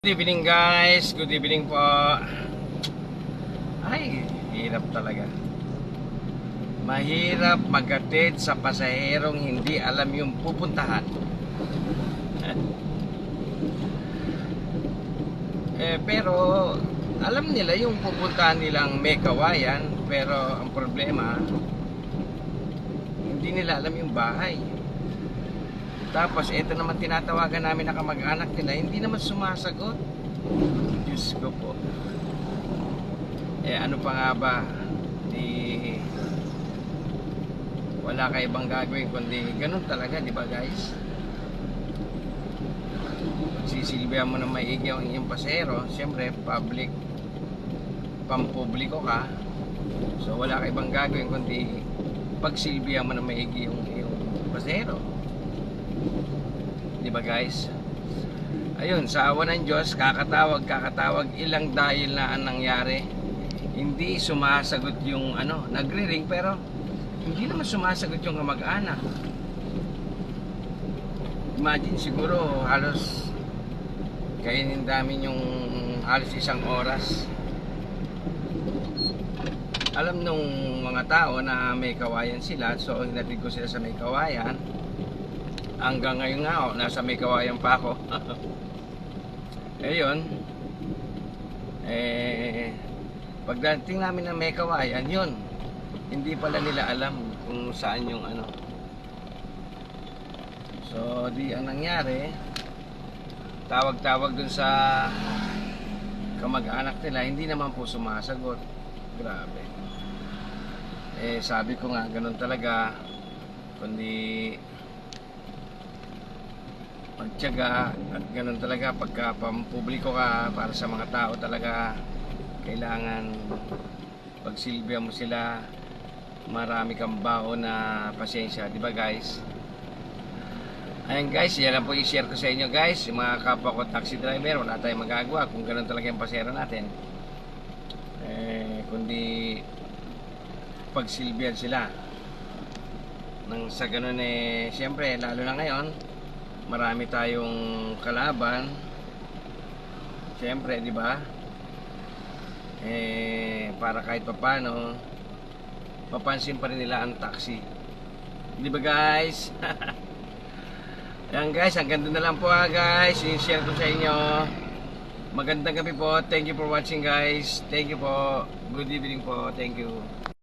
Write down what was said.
Good evening guys, good evening po. Ay, hirap talaga. Mahirap maghatid sa pasaherong hindi alam yung pupuntahan. eh, pero alam nila yung pupuntahan nilang may kawayan, pero ang problema, hindi nila alam yung bahay. Tapos, ito naman tinatawagan namin na kamag-anak nila, hindi naman sumasagot. Diyos ko po. Eh, ano pa nga ba? Di... Wala ka ibang gagawin kundi ganun talaga, di ba guys? Sisilbihan mo na maigi ang iyong pasero, siyempre, public, pampubliko ka. So, wala ka ibang gagawin kundi pagsilbihan mo na maigi yung iyong pasero. Di ba guys? Ayun, sa awa ng Diyos, kakatawag, kakatawag, ilang dahil na ang nangyari. Hindi sumasagot yung ano, nagre-ring pero hindi naman sumasagot yung kamag-anak. Imagine siguro halos kainin namin yung halos isang oras. Alam nung mga tao na may kawayan sila, so hinatid ko sila sa may kawayan hanggang ngayon nga oh, nasa may kawayan pa ako. Ayun. Eh pagdating namin ng may kawayan yun. Hindi pala nila alam kung saan yung ano. So di ang nangyari tawag-tawag dun sa kamag-anak nila hindi naman po sumasagot. Grabe. Eh sabi ko nga ganun talaga. Kundi pagtyaga at ganun talaga pagka pampubliko ka para sa mga tao talaga kailangan pagsilbihan mo sila. Marami kang baon na pasensya di ba guys? Ayan guys yan lang po i-share ko sa inyo guys. Yung mga kapwa ko taxi driver wala tayong magagawa kung ganun talaga yung pasero natin. Eh kundi pagsilbihan sila. Nang sa ganun eh syempre lalo na ngayon marami tayong kalaban. Siyempre, di ba? Eh, para kahit papano, mapansin pa rin nila ang taxi. Di ba guys? Yan guys, hanggang doon na lang po ha guys. I-share ko sa inyo. Magandang gabi po. Thank you for watching guys. Thank you po. Good evening po. Thank you.